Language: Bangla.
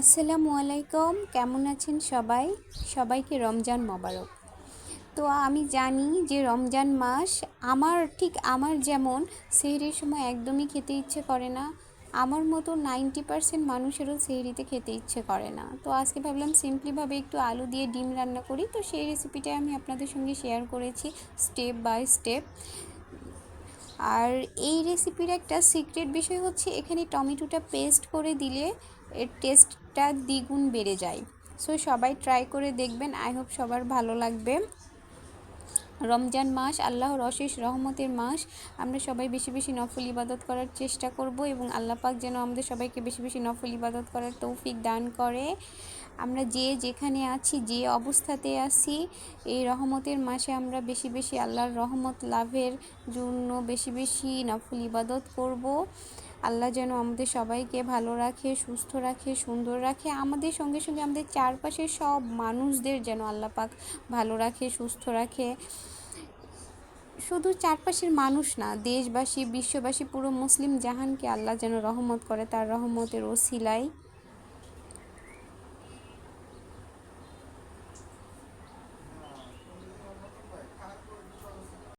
আসসালামু আলাইকুম, কেমন আছেন সবাই? সবাইকে রমজান মোবারক। তো আমি জানি যে রমজান মাস আমার ঠিক আমার যেমন সেহরির সময় একদমই খেতে ইচ্ছে করে না। আমার মতো নাইনটি পারসেন্ট মানুষেরও সেহরিতে খেতে ইচ্ছে করে না। তো আজকে ভাবলাম সিম্পলিভাবে একটু আলু দিয়ে ডিম রান্না করি। তো সেই রেসিপিটাই আমি আপনাদের সঙ্গে শেয়ার করেছি স্টেপ বাই স্টেপ। আর এই রেসিপির একটা সিক্রেট বিষয় হচ্ছে এখানে টমেটোটা পেস্ট করে দিলে এর টেস্টটা দ্বিগুণ বেড়ে যায়। সো সবাই ট্রাই করে দেখবেন। আই হোপ সবার ভালো লাগবে। রমজান মাস, আল্লাহর অশেষ রহমতের মাস। আমরা সবাই বেশি বেশি নফল ইবাদত করার চেষ্টা করব এবং আল্লাহ পাক যেন আমাদের সবাইকে বেশি বেশি নফল ইবাদত করার তৌফিক দান করে। আমরা যে যেখানে আছি, যে অবস্থাতে আছি, এই রহমতের মাসে আমরা বেশি বেশি আল্লাহর রহমত লাভের জন্য বেশি বেশি নফল ইবাদত করব। আল্লাহ যেন আমাদের সবাইকে ভালো রাখে, সুস্থ রাখে, সুন্দর রাখে। আমাদের সঙ্গে সঙ্গে আমাদের চারপাশের সব মানুষদের যেন আল্লাহ পাক ভালো রাখে, সুস্থ রাখে। শুধু চারপাশের মানুষ না, দেশবাসী, বিশ্ববাসী, পুরো মুসলিম জাহানকে আল্লাহ যেন রহমত করে, তার রহমতের ওসিলাই